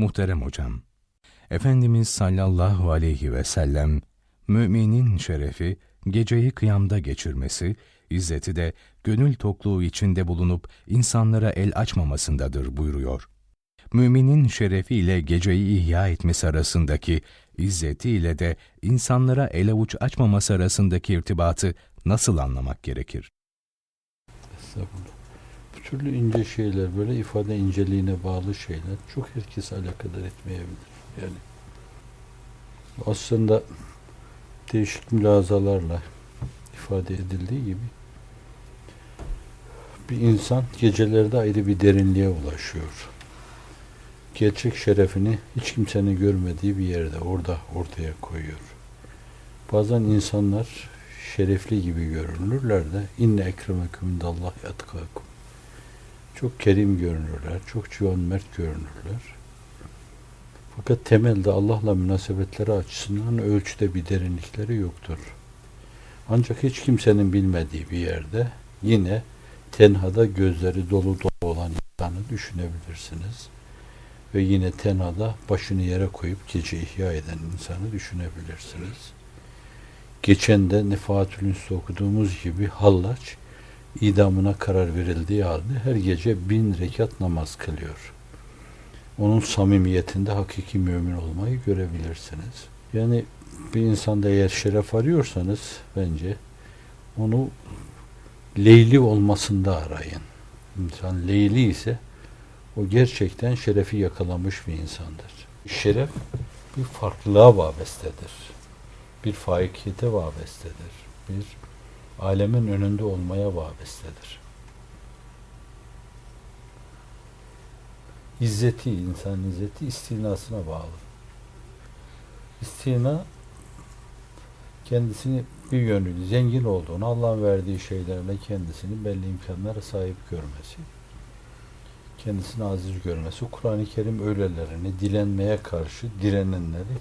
Muhterem hocam, Efendimiz sallallahu aleyhi ve sellem, müminin şerefi, geceyi kıyamda geçirmesi, izzeti de gönül tokluğu içinde bulunup insanlara el açmamasındadır buyuruyor. Müminin şerefi ile geceyi ihya etmesi arasındaki, izzeti ile de insanlara el avuç açmaması arasındaki irtibatı nasıl anlamak gerekir? Estağfurullah. Türlü ince şeyler, böyle ifade inceliğine bağlı şeyler çok herkes alakadar etmeyebilir. Yani aslında değişik mülazalarla ifade edildiği gibi bir insan gecelerde ayrı bir derinliğe ulaşıyor. Gerçek şerefini hiç kimsenin görmediği bir yerde orada ortaya koyuyor. Bazen insanlar şerefli gibi görünürler de inne ekremekum indallah yatkakum. Çok kerim görünürler, çok civan mert görünürler. Fakat temelde Allah'la münasebetleri açısından ölçüde bir derinlikleri yoktur. Ancak hiç kimsenin bilmediği bir yerde yine tenhada gözleri dolu dolu olan insanı düşünebilirsiniz. Ve yine tenhada başını yere koyup gece ihya eden insanı düşünebilirsiniz. Geçen de Nefahatül okuduğumuz gibi Hallaç idamına karar verildiği halde her gece bin rekat namaz kılıyor. Onun samimiyetinde hakiki mümin olmayı görebilirsiniz. Yani bir insanda eğer şeref arıyorsanız bence onu leyli olmasında arayın. İnsan leyli ise o gerçekten şerefi yakalamış bir insandır. Şeref bir farklılığa vabestedir. Bir faikiyete vabestedir. Bir alemin önünde olmaya vabestedir. İzzeti, insan izzeti istinasına bağlı. İstina kendisini bir yönüyle zengin olduğunu, Allah'ın verdiği şeylerle kendisini belli imkanlara sahip görmesi, kendisini aziz görmesi, Kur'an-ı Kerim öylelerini dilenmeye karşı direnenleri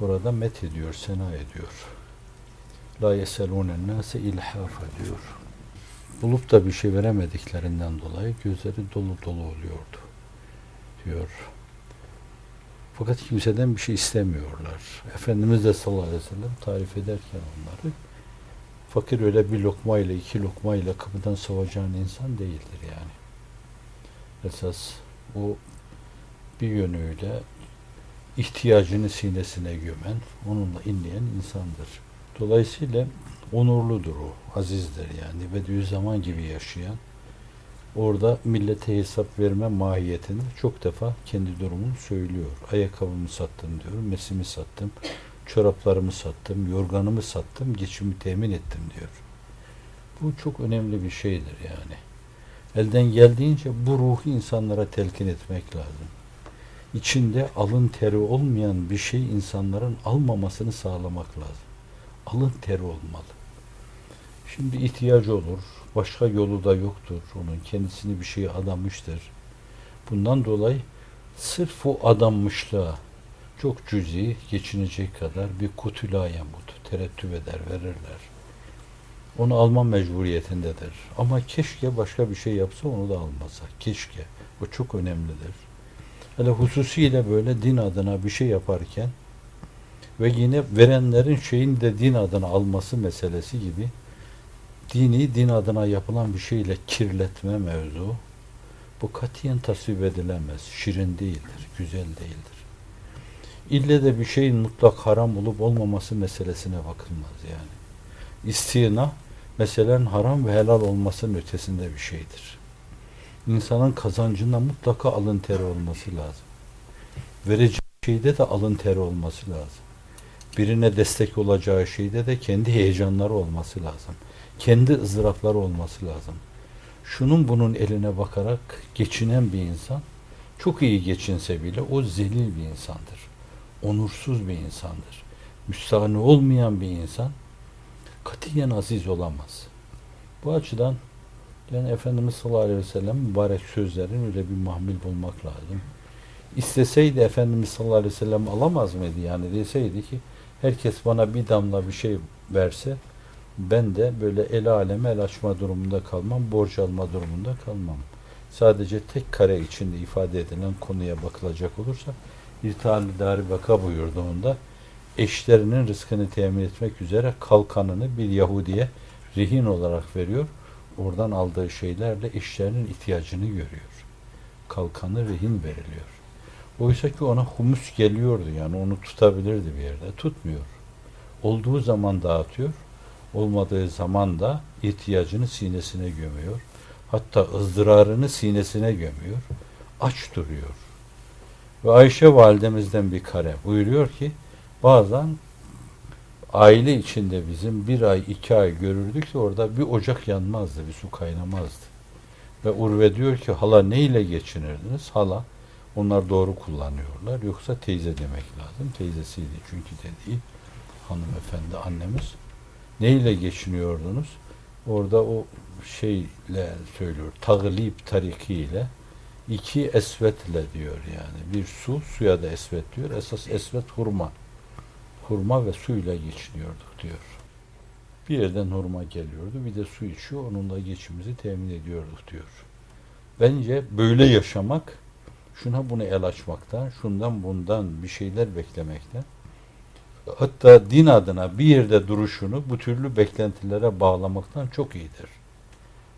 burada met ediyor, sena ediyor. La yeselûnen nâse ilhâfa diyor. Bulup da bir şey veremediklerinden dolayı gözleri dolu dolu oluyordu diyor. Fakat kimseden bir şey istemiyorlar. Efendimiz de sallallahu aleyhi ve sellem tarif ederken onları fakir öyle bir lokma ile iki lokma ile kapıdan savacağın insan değildir yani. Esas o bir yönüyle ihtiyacını sinesine gömen, onunla inleyen insandır. Dolayısıyla onurludur o, azizdir yani. Bediüzzaman gibi yaşayan, orada millete hesap verme mahiyetinde çok defa kendi durumunu söylüyor. Ayakkabımı sattım diyor, mesimi sattım, çoraplarımı sattım, yorganımı sattım, geçimi temin ettim diyor. Bu çok önemli bir şeydir yani. Elden geldiğince bu ruhu insanlara telkin etmek lazım. İçinde alın teri olmayan bir şey insanların almamasını sağlamak lazım. Alın teri olmalı. Şimdi ihtiyacı olur, başka yolu da yoktur. Onun kendisini bir şeye adamıştır. Bundan dolayı sırf o adanmışlığa çok cüzi geçinecek kadar bir kutula yamut, terettüp eder, verirler. Onu alma mecburiyetindedir. Ama keşke başka bir şey yapsa onu da almasa. Keşke. O çok önemlidir. Hele hususiyle böyle din adına bir şey yaparken ve yine verenlerin şeyin de din adına alması meselesi gibi dini din adına yapılan bir şeyle kirletme mevzu bu katiyen tasvip edilemez. Şirin değildir, güzel değildir. İlle de bir şeyin mutlak haram olup olmaması meselesine bakılmaz yani. İstina meselen haram ve helal olmasının ötesinde bir şeydir. İnsanın kazancında mutlaka alın teri olması lazım. Vereceği şeyde de alın teri olması lazım. Birine destek olacağı şeyde de kendi heyecanları olması lazım kendi ızdırapları olması lazım. Şunun bunun eline bakarak geçinen bir insan çok iyi geçinse bile o zelil bir insandır. Onursuz bir insandır. Müstahane olmayan bir insan katiyen aziz olamaz. Bu açıdan yani Efendimiz sallallahu aleyhi ve sellem mübarek sözlerin öyle bir mahmil bulmak lazım. İsteseydi Efendimiz sallallahu aleyhi ve sellem alamaz mıydı yani deseydi ki herkes bana bir damla bir şey verse ben de böyle el aleme el açma durumunda kalmam, borç alma durumunda kalmam. sadece tek kare içinde ifade edilen konuya bakılacak olursa İrtihal-i Dari Vaka buyurduğunda eşlerinin rızkını temin etmek üzere kalkanını bir Yahudiye rehin olarak veriyor. Oradan aldığı şeylerle eşlerinin ihtiyacını görüyor. Kalkanı rehin veriliyor. Oysa ki ona humus geliyordu yani onu tutabilirdi bir yerde. Tutmuyor. Olduğu zaman dağıtıyor. Olmadığı zaman da ihtiyacını sinesine gömüyor. Hatta ızdırarını sinesine gömüyor. Aç duruyor. Ve Ayşe validemizden bir kare buyuruyor ki bazen aile içinde bizim bir ay iki ay görürdük ki orada bir ocak yanmazdı, bir su kaynamazdı. Ve Urve diyor ki hala ne ile geçinirdiniz? Hala onlar doğru kullanıyorlar. Yoksa teyze demek lazım. Teyzesiydi çünkü dediği hanımefendi annemiz. Ne ile geçiniyordunuz? Orada o şeyle söylüyor. Taglip tarikiyle iki esvetle diyor yani. Bir su, suya da esvet diyor. Esas esvet hurma. Hurma ve suyla geçiniyorduk diyor. Bir yerden hurma geliyordu. Bir de su içiyor. Onunla geçimimizi temin ediyorduk diyor. Bence böyle yaşamak şuna bunu el açmaktan, şundan bundan bir şeyler beklemekten hatta din adına bir yerde duruşunu bu türlü beklentilere bağlamaktan çok iyidir.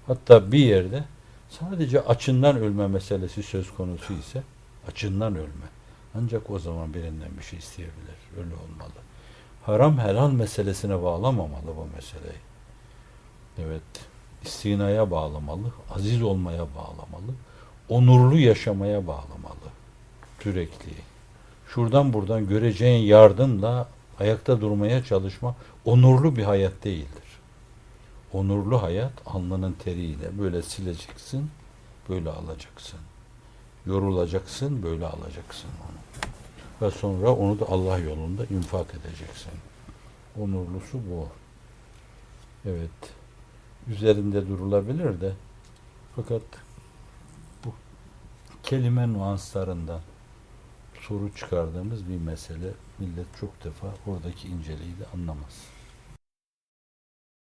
Hatta bir yerde sadece açından ölme meselesi söz konusu ise açından ölme. Ancak o zaman birinden bir şey isteyebilir. Öyle olmalı. Haram helal meselesine bağlamamalı bu meseleyi. Evet. istinaya bağlamalı. Aziz olmaya bağlamalı. Onurlu yaşamaya bağlamalı. Sürekli. Şuradan buradan göreceğin yardımla ayakta durmaya çalışma onurlu bir hayat değildir. Onurlu hayat alnının teriyle böyle sileceksin, böyle alacaksın. Yorulacaksın, böyle alacaksın onu. Ve sonra onu da Allah yolunda infak edeceksin. Onurlusu bu. Evet. Üzerinde durulabilir de fakat kelime nuanslarından soru çıkardığımız bir mesele millet çok defa oradaki inceliği de anlamaz.